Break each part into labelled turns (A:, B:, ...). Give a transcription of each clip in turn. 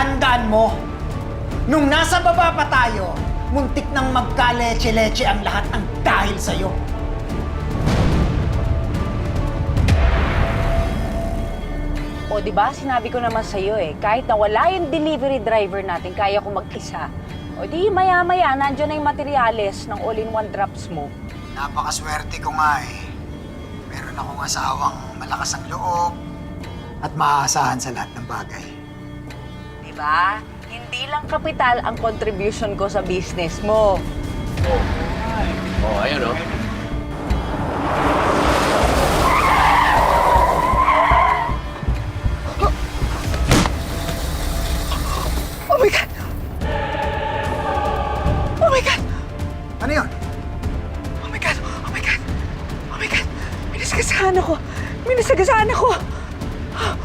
A: Tandaan mo, nung nasa baba pa tayo, muntik nang magka-leche-leche ang lahat ang dahil sa'yo.
B: O di ba sinabi ko naman sa iyo eh, kahit na wala yung delivery driver natin, kaya ko mag-isa. O di maya-maya, nandiyan na yung materyales ng all-in-one drops mo.
A: Napakaswerte ko nga eh. Meron akong asawang malakas ang loob at maaasahan sa lahat ng bagay.
B: Ba? Hindi lang kapital ang contribution ko sa business mo.
C: Oh, ayun oh.
B: Oh my God! Oh my God!
A: Ano yun?
B: Oh my God! Oh my God! Oh my God! May nasagasaan ako! May nasagasaan ako!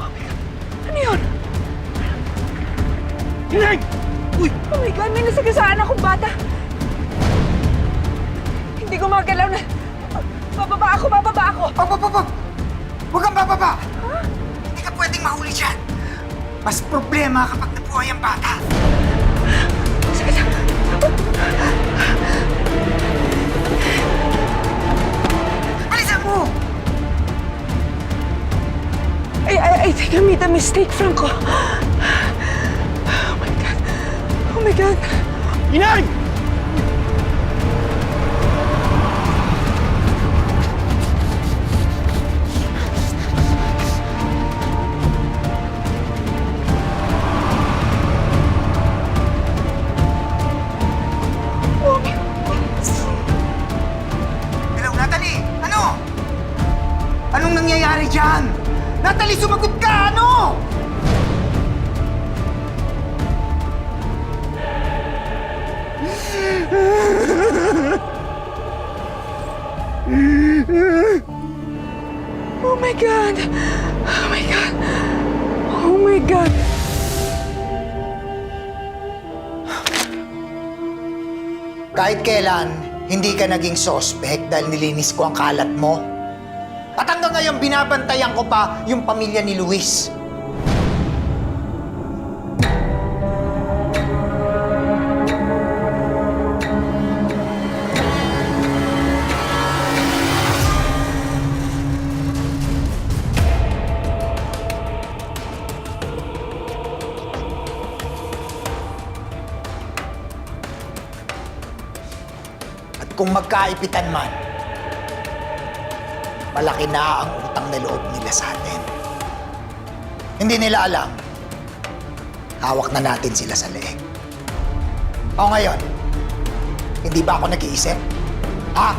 B: Oh my God! Ano yun?
A: Inay! Uy!
B: Oh my God! May nasagasaan akong bata! Hindi ko magalaw na... Bababa ako! Bababa ako!
A: Pag, pag! Huwag kang bababa! Hindi ka pwedeng mahuli dyan. Mas problema kapag nabuhay ang bata.
B: Nasagasaan!
A: Alisan mo!
B: I, I, I think I made a mistake, Franco. My God.
A: Inay! Hello, Natalie! Ano? Anong nangyayari dyan? Natalie, sumagot ka! Ano?
B: God. Oh my God. Oh my God.
A: Kahit kailan, hindi ka naging sospek dahil nilinis ko ang kalat mo. At hanggang ngayon, binabantayan ko pa yung pamilya ni Luis. Kung magkaipitan man, malaki na ang utang na loob nila sa atin. Hindi nila alam, hawak na natin sila sa leeg. O ngayon, hindi ba ako nag-iisip? Ha?